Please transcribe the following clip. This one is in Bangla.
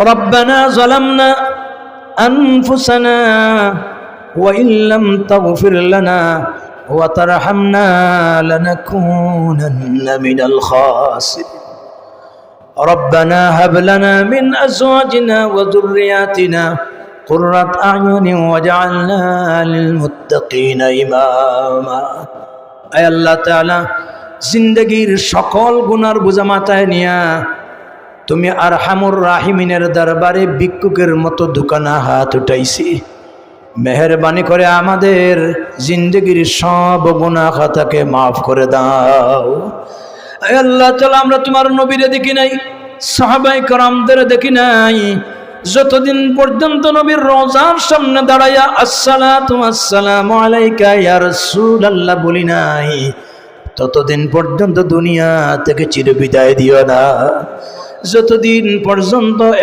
ربنا ظلمنا أنفسنا وإن لم تغفر لنا وترحمنا لنكونن من الخاسرين ربنا هب لنا من أزواجنا وذرياتنا قرة أعين واجعلنا للمتقين إماما أي الله تعالى জিন্দগির সকল গুনার বোঝা মাথায় নিয়া তুমি আর হামুর রাহিমিনের দরবারে ভিক্ষুকের মতো দোকানা হাত উঠাইছি। মেহরবানি করে আমাদের জিন্দগির সব গুনাহ খাতাকে মাফ করে দাও। আল্লাহ চলো আমরা তোমার নবীরে দেখি নাই সাহাবাই করামদের দেখি নাই। যতদিন পর্যন্ত নবীর রোজার সামনে দাঁড়াইয়া আসসালাতু আসসালামু আলাইকা ইয়া রাসূলুল্লাহ বলি নাই, ততদিন পর্যন্ত দুনিয়া থেকে চির বিদায় দিও না। যতদিন পর্যন্ত